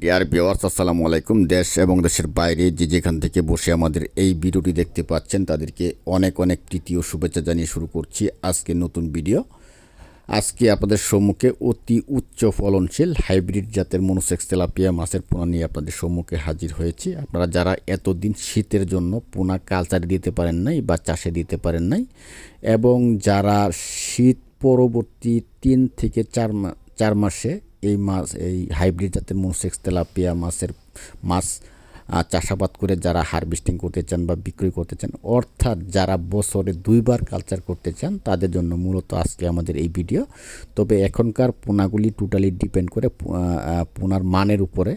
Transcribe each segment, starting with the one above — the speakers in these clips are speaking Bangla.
ডিয়ার ভিওয়ার্স আসসালামু আলাইকুম। দেশ এবং দেশের বাইরে যে যেখান থেকে বসে আমাদের এই ভিডিওটি দেখতে পাচ্ছেন, তাদেরকে অনেক অনেক তৃতীয় শুভেচ্ছা জানিয়ে শুরু করছি আজকে নতুন ভিডিও। আজকে আপনাদের সম্মুখে অতি উচ্চ ফলনশীল হাইব্রিড জাতের মনোসেক্স তেলাপিয়া মাছের পোনা নিয়ে আপনাদের সম্মুখে হাজির হয়েছি। আপনারা যারা এতদিন শীতের জন্য পোনা কালচারে দিতে পারেন নাই বা চাষে দিতে পারেন নাই এবং যারা শীত পরবর্তী তিন থেকে চার চার মাসে এই মাছ, এই হাইব্রিড জাতের মনোসেক্স তেলাপিয়া মাছের মাছ চাষাবাদ করে যারা হারভেস্টিং করতে চান বা বিক্রি করতে চান, অর্থাৎ যারা বছরে দুইবার কালচার করতে চান, তাদের জন্য মূলত আজকে আমাদের এই ভিডিও তবে এখনকার পোনাগুলি টোটালি ডিপেন্ড করে পোনার মানের উপরে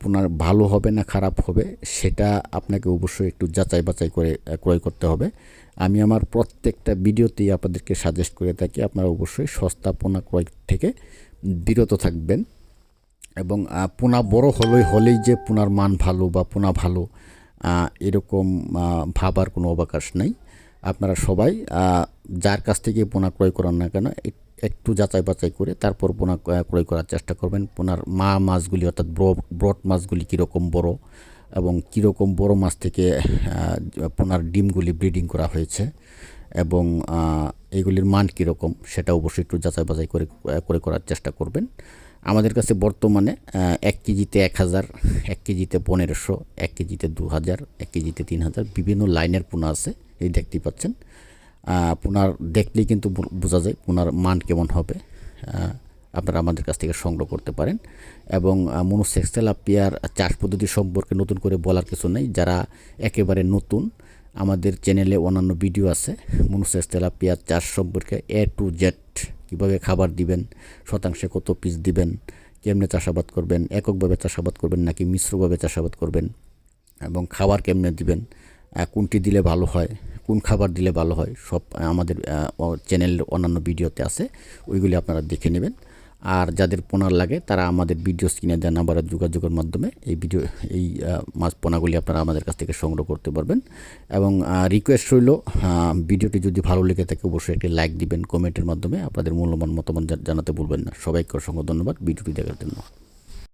পোনার ভালো হবে না খারাপ হবে, সেটা আপনাকে অবশ্যই একটু যাচাই বাছাই করে ক্রয় করতে হবে। আমি আমার প্রত্যেকটা ভিডিওতেই আপনাদেরকে সাজেস্ট করে থাকি, আপনারা অবশ্যই সস্তা পোনা ক্রয় থেকে বিরত থাকবেন এবং পোনা বড় হলেই হলেই যে পোনার মান ভালো বা পোনা ভালো এরকম ভাবার কোনো অবকাশ নেই। আপনারা সবাই যার কাছ থেকে পোনা ক্রয় করান না কেন একটু যাচাই বাছাই করে তারপর পোনা ক্রয় করার চেষ্টা করবেন। পোনার মা মাছগুলি অর্থাৎ ব্রড মাছগুলি কীরকম বড় এবং কীরকম বড় মাছ থেকে পোনার ডিমগুলি ব্রিডিং করা হয়েছে। এবং এগুলির মান কীরকম সেটা অবশ্যই একটু যাচাই বাছাই করে করে করার চেষ্টা করবেন। আমাদের কাছে বর্তমানে এক কেজিতে এক হাজার, এক কেজিতে পনেরোশো, এক কেজিতে দু হাজার, এক কেজিতে তিন হাজার বিভিন্ন লাইনের পোনা আছে, এই দেখতেই পাচ্ছেন। পোনার দেখলেই কিন্তু বোঝা যায় পোনার মান কেমন হবে আপনারা আমাদের কাছ থেকে সংগ্রহ করতে পারেন। এবং মনোসেক্স তেলাপিয়ার চাষ পদ্ধতি সম্পর্কে নতুন করে বলার কিছু নেই। যারা একেবারে নতুন আমাদের চ্যানেলে অন্যান্য ভিডিও আছে। মনোসেক্স তেলাপিয়ার চাষ সম্পর্কে এ টু জেড কীভাবে খাবার দিবেন, শতাংশে কত পিস দিবেন, কেমনে চাষাবাদ করবেন, এককভাবে চাষাবাদ করবেন নাকি মিশ্রভাবে চাষাবাদ করবেন, এবং খাবার কেমনে দিবেন কোনটি দিলে ভালো হয়, কোন খাবার দিলে ভালো হয়, সব আমাদের চ্যানেল অন্যান্য ভিডিওতে আছে। ওইগুলি আপনারা দেখে নেবেন। আর যাদের পোনার লাগে, তারা আমাদের ভিডিও স্ক্রিনে দেওয়া আবার যোগাযোগের মাধ্যমে এই ভিডিও এই মাছ পোনাগুলি আপনারা আমাদের কাছ থেকে সংগ্রহ করতে পারবেন। এবং রিকোয়েস্ট রইল ভিডিওটি যদি ভালো লেগে থাকে, অবশ্যই একটি লাইক দিবেন কমেন্টের মাধ্যমে। আপনাদের মূল্যবান মতামত জানাতে ভুলবেন না। সবাইকে অসংখ্য ধন্যবাদ ভিডিওটি দেখার জন্য।